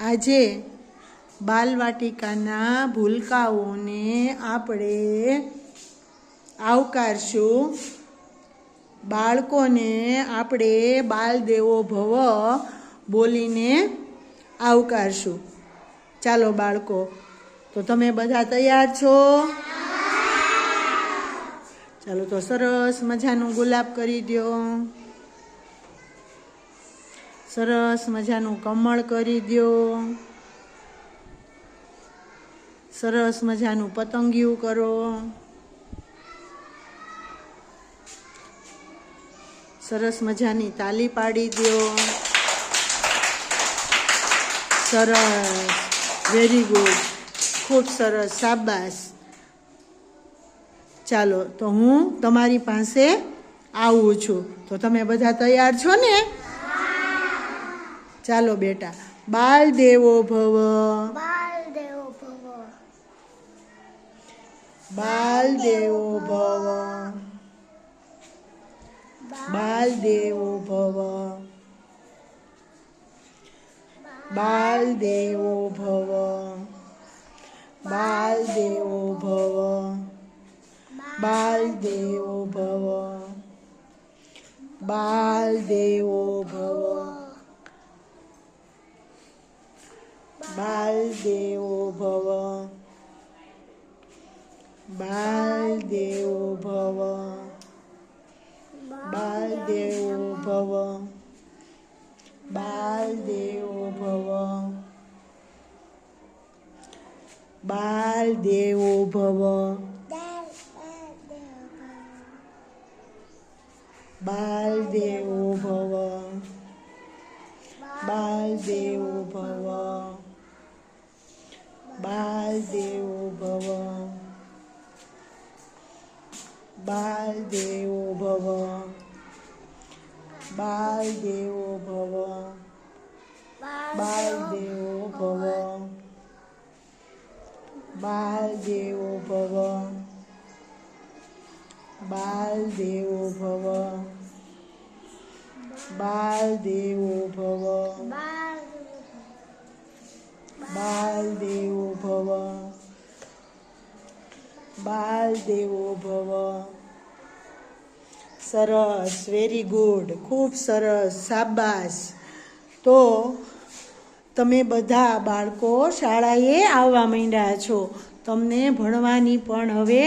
આજે બાલવાટિકાના ભૂલકાઓને આપણે આવકારશું. બાળકોને આપણે બાલ દેવો ભવ બોલીને આવકારશું. ચાલો બાળકો, તો તમે બધા તૈયાર છો? ચાલો તો સરસ મજાનું ગુલાબ કરી દો સરસ મજાનું કમળ કરી દો સરસ મજાનું પતંગિયું કરો. સરસ મજાની તાલી પાડી દો સરસ. વેરી ગુડ ખૂબ સરસ. શાબાશ. ચાલો, તો હું તમારી પાસે આવું છું. તો તમે બધા તૈયાર છો ને? ચાલો બેટા. બાલ દેવો ભવ. બાલદેવ ભવ. બાલ દેવો ભવ. બાલ દેવો ભવ. બાલ દેવો ભવ. બાલ દેવો ભવ. બાલ દેવો ભવ. બાલ દેવો દેવો ભવ. બાલ દેવો ભવ. બાલ દેવો ભવ. બાલ દેવો ભવ. બાલ દેવો ભવ. બાલ દેવો ભવ. બાલ દેવો ભવ. બાલદેવ ભવ બાલદેવ ભવ બાલદેવ ભવ બાલદેવ ભવ બાલદેવ ભવ બાલદેવ ભવ બાલદેવ ભવ બાલદેવ ભવ બાલ દેવો ભવ સરસ વેરી ગુડ ખૂબ સરસ સાબાસ તો તમે બધા બાળકો શાળાએ આવવા માંડ્યા છો. તમને ભણવાની પણ હવે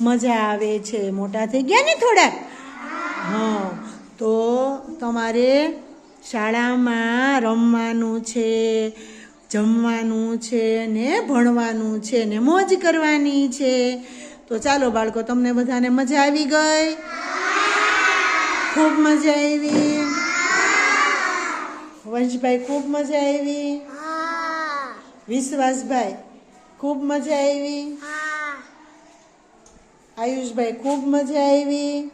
મજા આવે છે. મોટા થઈ ગયા ને થોડાક હા. તો તમારે શાળામાં રમવાનું છે. જમવાનું છે ને ભણવાનું છે ને મોજ કરવાની છે. તો ચાલો બાળકો, તમને બધાને મજા આવી ગઈ? ખૂબ મજા આવી. વંશભાઈ ખૂબ મજા આવી. વિશ્વાસભાઈ, ખૂબ મજા આવી. આયુષભાઈ, ખૂબ મજા આવી.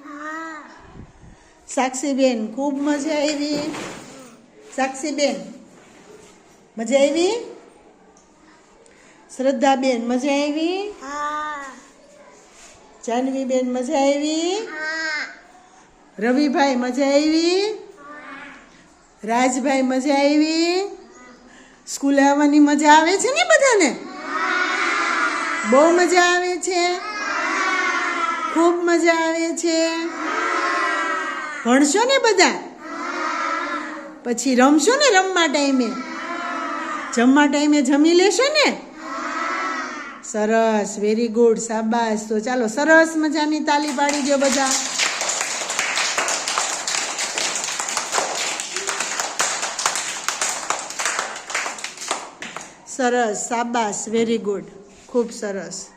સાક્ષીબેન, ખૂબ મજા આવી. સાક્ષીબેન મજા આવી? શ્રદ્ધાબેન મજા આવી? જાનવીબેન મજા આવી? રવિભાઈ મજા આવી? રાજભાઈ મજા આવી? સ્કૂલે આવવાની મજા આવે છે ને બધાને? બહુ મજા આવે છે? ખૂબ મજા આવે છે? ભણશો ને બધા? પછી રમશો ને રમવા ટાઈમે? જમવા ટાઈમે જમી લેશો ને? સરસ વેરી ગુડ સાબાસ તો ચાલો, સરસ મજાની તાલી પાડી દો બધા. સરસ સાબાસ વેરી ગુડ ખૂબ સરસ.